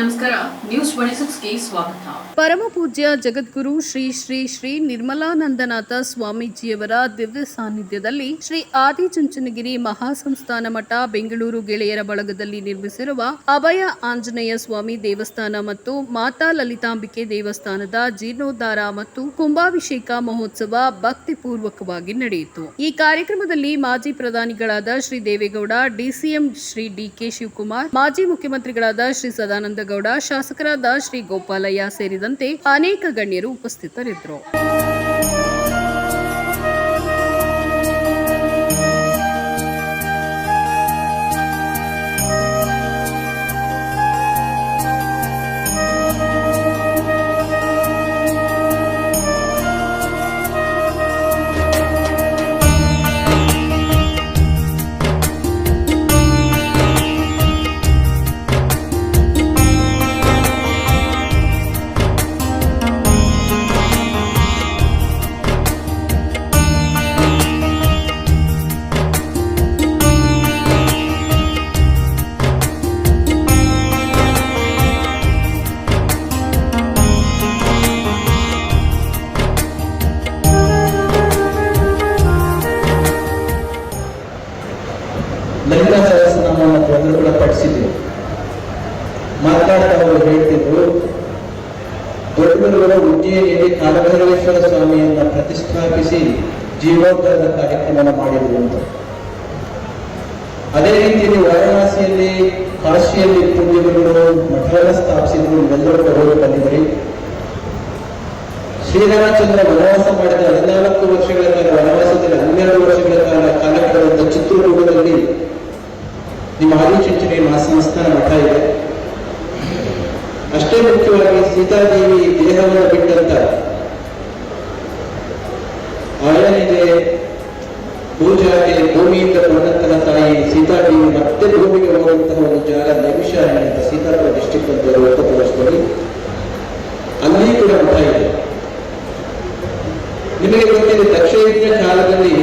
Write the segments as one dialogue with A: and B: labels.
A: ನಮಸ್ಕಾರ news twenty ಸ್ವಾಗತ.
B: ಪರಮ ಪೂಜ್ಯ ಜಗದ್ಗುರು ಶ್ರೀ ಶ್ರೀ ಶ್ರೀ ನಿರ್ಮಲಾನಂದನಾಥ ಸ್ವಾಮೀಜಿಯವರ ದಿವ್ಯ ಸಾನ್ನಿಧ್ಯದಲ್ಲಿ ಶ್ರೀ ಆದಿಚುಂಚನಗಿರಿ ಮಹಾಸಂಸ್ಥಾನ ಮಠ, ಬೆಂಗಳೂರು ಗೆಳೆಯರ ಬಳಗದಲ್ಲಿ ನಿರ್ಮಿಸಿರುವ ಅಭಯ ಆಂಜನೇಯ ಸ್ವಾಮಿ ದೇವಸ್ಥಾನ ಮತ್ತು ಮಾತಾ ಲಲಿತಾಂಬಿಕೆ ದೇವಸ್ಥಾನದ ಜೀರ್ಣೋದ್ಧಾರ ಮತ್ತು ಕುಂಭಾಭಿಷೇಕ ಮಹೋತ್ಸವ ಭಕ್ತಿಪೂರ್ವಕವಾಗಿ ನಡೆಯಿತು. ಈ ಕಾರ್ಯಕ್ರಮದಲ್ಲಿ ಮಾಜಿ ಪ್ರಧಾನಿಗಳಾದ Shri Deve Gowda DCM Shri D K Shivakumar, ಮಾಜಿ ಮುಖ್ಯಮಂತ್ರಿಗಳಾದ ಶ್ರೀ ಸದಾನಂದ ಗೌಡ ಶಾಸಕರಾದ ಶ್ರೀ ಗೋಪಾಲಯ್ಯ ಸೇರಿದಂತೆ ಅನೇಕ ಗಣ್ಯರು ಉಪಸ್ಥಿತರಿದ್ದರು.
C: ಸಹಸ್ರನಾಮವನ್ನು ಪ್ರಕೃತ ಪಡಿಸಿದ್ರು ಮಾತಾಡ್ತಾ ಅವರು ಹೇಳ್ತಿದ್ರು ಸ್ವಾಮಿಯನ್ನ ಪ್ರತಿಷ್ಠಾಪಿಸಿ ಜೀವೋದ್ಧಾರದ ಕಾರ್ಯಕ್ರಮವನ್ನು ಮಾಡಿದ್ರು ಅಂತ. ಅದೇ ರೀತಿಯಲ್ಲಿ ವಾರಣಾಸಿಯಲ್ಲಿ ಕಾಶಿಯಲ್ಲಿ ಪೂಜ್ಯರುಗಳು ಮಠವನ್ನು ಸ್ಥಾಪಿಸಿದ್ರು ಇವೆಲ್ಲರೂ ಹೋಗಿ ಬಂದಿದ್ರಿ. ಶ್ರೀರಾಮಚಂದ್ರ ವನವಾಸ ಮಾಡಿದ ಹದಿನಾಲ್ಕು ವರ್ಷಗಳ ಕಾಲ, ವನವಾಸದಲ್ಲಿ ಹನ್ನೆರಡು ವರ್ಷಗಳ ಕಾಲ ಕಾಲ ಕಳೆದ ನಿಮ್ಮ ಆದಿಚುಂಚನೆ ಮನಸ್ಸಂಸ್ಥಾನ ಮಠ ಇದೆ. ಅಷ್ಟೇ ಮುಖ್ಯವಾಗಿ ಸೀತಾದೇವಿ ದೇಹವನ್ನು ಬಿಟ್ಟಂತ ಆಯನಿದೆ ಪೂಜಾಗೆ ಭೂಮಿಯಿಂದ ಬಂದಂತಹ ತಾಯಿ ಸೀತಾದೇವಿ ಮತ್ತೆ ಭೂಮಿಗೆ ಹೋಗುವಂತಹ ಒಂದು ಜಾಗ ನೈಮಿಷಾರಣ್ಯ ಅಂತ ಸೀತಾಪುರ ಡಿಸ್ಟಿಕ್ ಅಂತ ಇರುವ ವರ್ಷದಲ್ಲಿ ಅಲ್ಲಿ ಕೂಡ ಮಠ ಇದೆ ನಿಮಗೆ ಗೊತ್ತಿದೆ ದಕ್ಷಯಜ್ಞ ಕಾಲದಲ್ಲಿ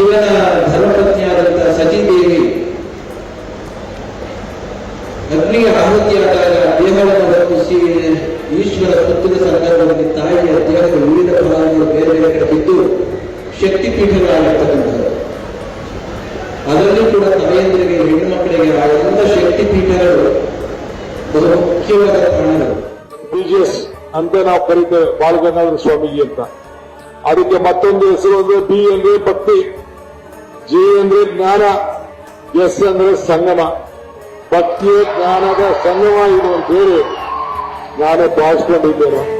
C: ಶಿವನ ಧರ್ಮಪತ್ನಿಯಾದಂತಹ ಸತೀದೇವಿ ಅಗ್ನಿಯ ಆಹುತಿಯಾದಾಗ ದೇಹವನ್ನು ಹೊರಪಿಸಿ ಈಶ್ವರ ಸುತ್ತಿನ ಸಂದರ್ಭದಲ್ಲಿ ತಾಯಿಯ ದೇಹದ ವಿವಿಧ ಭಾಗಗಳು ಬೇರೆ ಬೇರೆ ಕಡೆ ಬಿದ್ದು ಶಕ್ತಿಪೀಠಗಳಾಗಿರ್ತಕ್ಕಂಥದ್ದು. ಅದರಲ್ಲಿ ಕೂಡ ತಲೆಯಂದ್ರಿಗೆ ಹೆಣ್ಣು ಮಕ್ಕಳಿಗೆ ಆ ಎಲ್ಲ ಶಕ್ತಿಪೀಠಗಳು ಬಹು ಮುಖ್ಯವಾದ ಕಾರಣಗಳು.
D: ಬಿಜಿಎಸ್ ಅಂತ ನಾವು ಕರೀತೇವೆ, ಬಾಲಗಂಗಾಧರ ಸ್ವಾಮೀಜಿ ಅಂತ. ಅದಕ್ಕೆ ಮತ್ತೊಂದು ಹೆಸರು ಅಂದ್ರೆ ಬಿ ಅಂದ್ರೆ ಭಕ್ತಿ. ಜೆ ಅಂದ್ರೆ ಜ್ಞಾನ ಎಸ್ ಅಂದ್ರೆ ಸಂಗಮ. ಭಕ್ತಿಯ ಜ್ಞಾನದ ಸಂಗಮ ಇದು ಅಂತೇಳಿ ನಾನು ಭಾವಿಸ್ಕೊಂಡಿದ್ದೇನೆ.